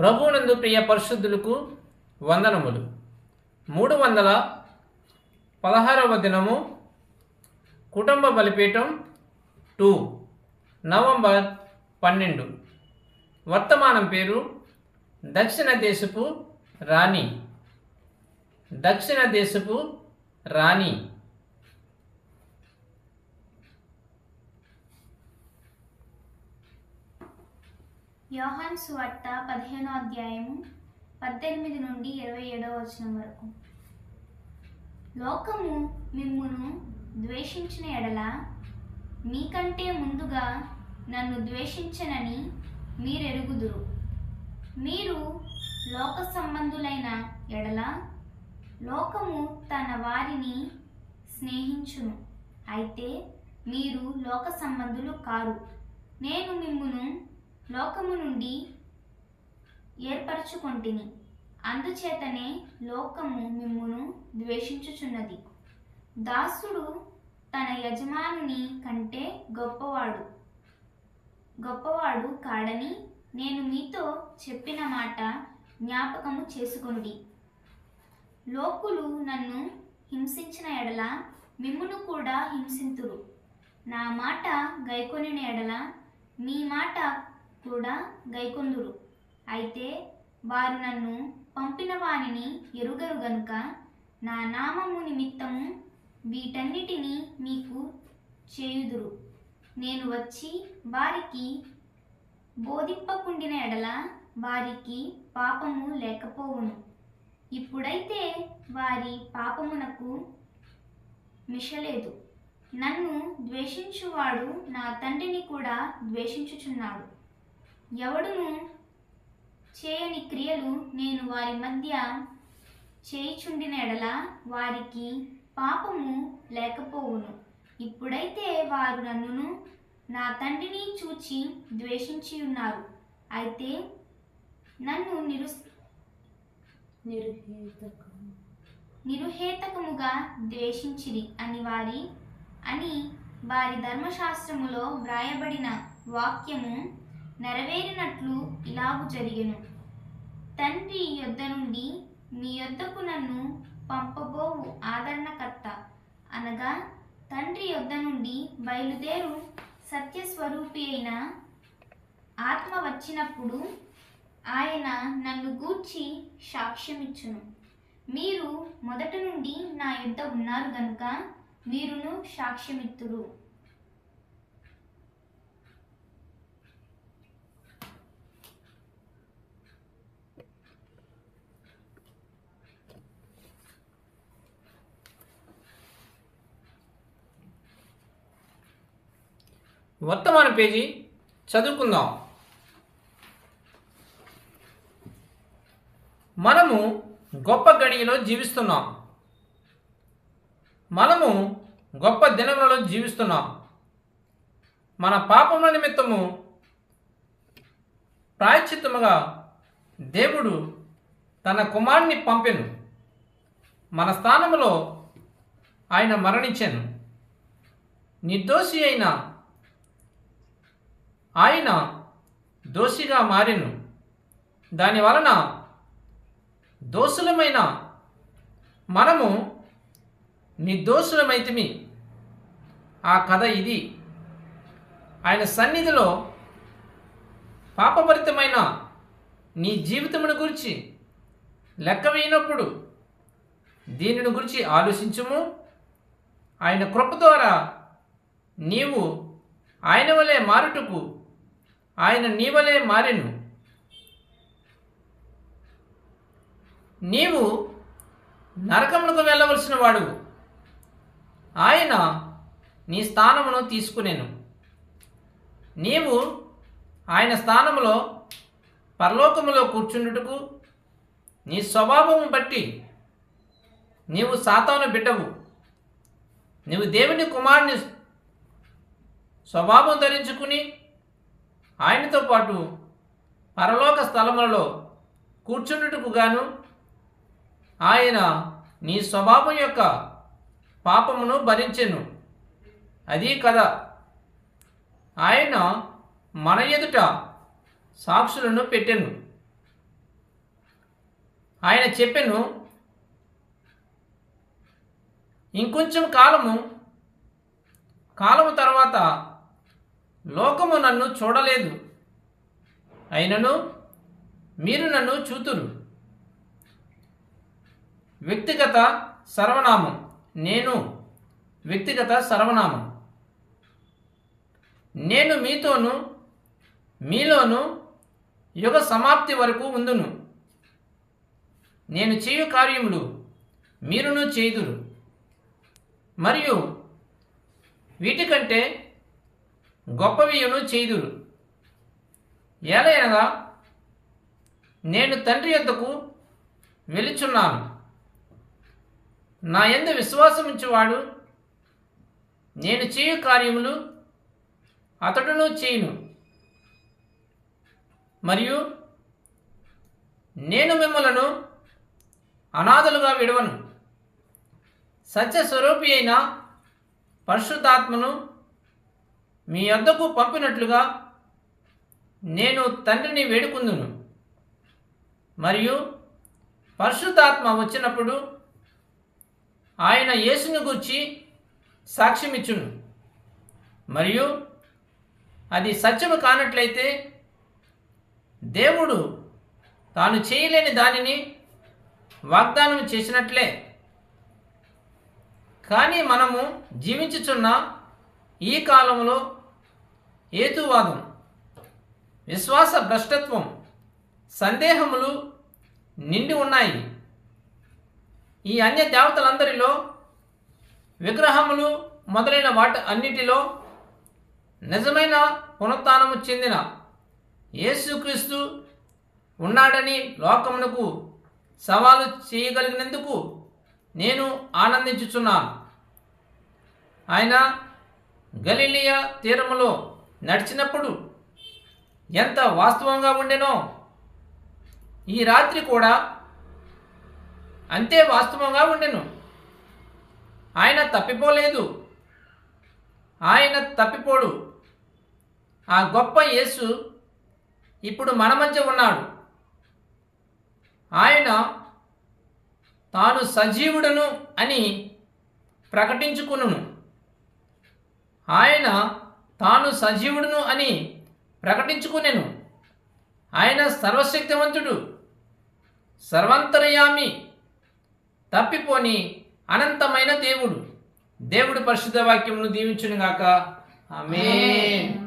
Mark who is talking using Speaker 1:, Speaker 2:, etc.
Speaker 1: ప్రభువునందు ప్రియ పరిశుద్ధులకు వందనములు. మూడు వందల పదహారవ దినము కుటుంబ బలిపీఠం టూ నవంబర్ పన్నెండు. వర్తమానం పేరు దక్షిణ దేశపు రాణి. దక్షిణ దేశపు రాణి.
Speaker 2: యోహాన్ సువార్త పదిహేనో అధ్యాయము పద్దెనిమిది నుండి ఇరవై ఏడవ వచనం వరకు. లోకము మిమ్మును ద్వేషించిన ఎడల మీకంటే ముందుగా నన్ను ద్వేషించనని మీరెరుగుదురు. మీరు లోక సంబంధులైన ఎడల లోకము తన వారిని స్నేహించును. అయితే మీరు లోక సంబంధులు కారు. నేను మిమ్మును లోకము నుండి ఏర్పరచుకొంటిని. అందుచేతనే లోకము మిమ్మును ద్వేషించుచున్నది. దాసుడు తన యజమానుని కంటే గొప్పవాడు. గొప్పవాడు కాడని నేను మీతో చెప్పిన మాట జ్ఞాపకము చేసుకోండి లోకులు నన్ను హింసించిన ఎడల మిమ్మును కూడా హింసింతురు. నా మాట గైకొనిన ఎడల మీ మాట కూడా గైకొందురు. అయితే వారు నన్ను పంపిన వారిని ఎరుగరు గనుక నా నామము నిమిత్తము వీటన్నిటినీ మీకు చేయుదురు. నేను వచ్చి వారికి బోధింపకుండిన ఎడల వారికి పాపము లేకపోవును. ఇప్పుడైతే వారి పాపమునకు మిషలేదు. నన్ను ద్వేషించువాడు నా తండ్రిని కూడా ద్వేషించుచున్నాడు. ఎవడును చేయని క్రియలు నేను వారి మధ్య చేయిచుండిన ఎడల వారికి పాపము లేకపోవును. ఇప్పుడైతే వారు నన్నును నా తండ్రిని చూచి ద్వేషించి ఉన్నారు అయితే నన్ను నిరు నిరుహేతకముగా ద్వేషించిరి అని వారి అని వారి ధర్మశాస్త్రములో వ్రాయబడిన వాక్యము నెరవేరినట్లు ఇలాగు జరిగెను. తండ్రి యొద్ద నుండి మీ యొద్దకు నన్ను పంపబోవు ఆదరణకర్త అనగా తండ్రి యొద్ద నుండి బయలుదేరు సత్యస్వరూపి అయిన ఆత్మ వచ్చినప్పుడు ఆయన నన్ను గూర్చి సాక్ష్యమిచ్చును. మీరు మొదట నుండి నా యుద్ధ ఉన్నారు గనుక మీరును సాక్ష్యమిత్తురు.
Speaker 1: వర్తమాన పేజీ చదువుకుందాం. మనము గొప్ప గడియలో జీవిస్తున్నాం. మనము గొప్ప దినములలో జీవిస్తున్నాం. మన పాపముల నిమిత్తము ప్రాయశ్చిత్తముగా దేవుడు తన కుమారుని పంపెను. మన స్థానంలో ఆయన మరణించాను. నిర్దోషి అయిన ఆయన దోషిగా మారెను. దాని వలన దోషులమైన మనము నిర్దోషులమైతిమి. ఆ కథ ఇది. ఆయన సన్నిధిలో పాపభరితమైన నీ జీవితమును గురించి లెక్క వేయనప్పుడు దీనిని గురించి ఆలోచించుము. ఆయన కృప ద్వారా నీవు ఆయన వలె మారుటకు ఆయన నీవలే మారెను. నీవు నరకములకు వెళ్ళవలసిన వాడు. ఆయన నీ స్థానమును తీసుకునేను. నీవు ఆయన స్థానములో పరలోకములో కూర్చుండుటకు నీ స్వభావము బట్టి నీవు సాతాను బిడ్డవు. నీవు దేవుని కుమారుని స్వభావం ధరించుకుని ఆయనతో పాటు పరలోక స్థలములలో కూర్చుండుటకు గాను ఆయన నీ స్వభావం యొక్క పాపమును భరించెను. అది కదా ఆయన మన ఎదుట సాక్షులను పెట్టెను. ఆయన చెప్పెను ఇంకొంచెం కాలము కాలము తర్వాత లోకము నన్ను చూడలేదు. అయినను మీరు నన్ను చూతురు. వ్యక్తిగత సర్వనామం. నేను వ్యక్తిగత సర్వనామం. నేను మీతోను మీలోను యుగ సమాప్తి వరకు ఉందును. నేను చేయు కార్యములు మీరును చేయుదురు. మరియు వీటికంటే గొప్పవియును చేదురు ఏలయనగా నేను తండ్రి యొద్దకు వెలుచున్నాను. నా యందు విశ్వాసముంచువాడు నేను చేయు కార్యములు అతడును చేయును. మరియు నేను మిమ్మలను అనాథలుగా విడవను. సత్య స్వరూపి అయిన పరిశుద్ధాత్మను మీ వద్దకు పంపినట్లుగా నేను తండ్రిని వేడుకుందును. మరియు పరిశుద్ధాత్మ వచ్చినప్పుడు ఆయన యేసుని గూర్చి సాక్ష్యమిచ్చును. మరియు అది సత్యము కానట్లయితే దేవుడు తాను చేయలేని దానిని వాగ్దానం చేసినట్లే. కానీ మనము జీవించుచున్న ఈ కాలంలో హేతువాదం విశ్వాస భ్రష్టత్వం సందేహములు నిండి ఉన్నాయి. ఈ అన్య దేవతలందరిలో విగ్రహములు మొదలైన వాటి అన్నిటిలో నిజమైన పునరుత్నము చెందిన యేసుక్రీస్తు ఉన్నాడని లోకమునకు సవాలు చేయగలిగినందుకు నేను ఆనందించుచున్నాను. ఆయన గలీలియా తీరములో నడిచినప్పుడు ఎంత వాస్తవంగా ఉండెనో ఈ రాత్రి కూడా అంతే వాస్తవంగా ఉండెను. ఆయన తప్పిపోలేదు. ఆయన తప్పిపోడు. ఆ గొప్ప యేసు ఇప్పుడు మన మధ్య ఉన్నాడు. ఆయన తాను సజీవుడను అని ప్రకటించుకును ఆయన తాను సజీవుడును అని ప్రకటించుకునేను. ఆయన సర్వశక్తివంతుడు సర్వంతరయామి తప్పిపోని అనంతమైన దేవుడు. దేవుడు పరిశుద్ధ వాక్యమును దీవించునుగాక. ఆమె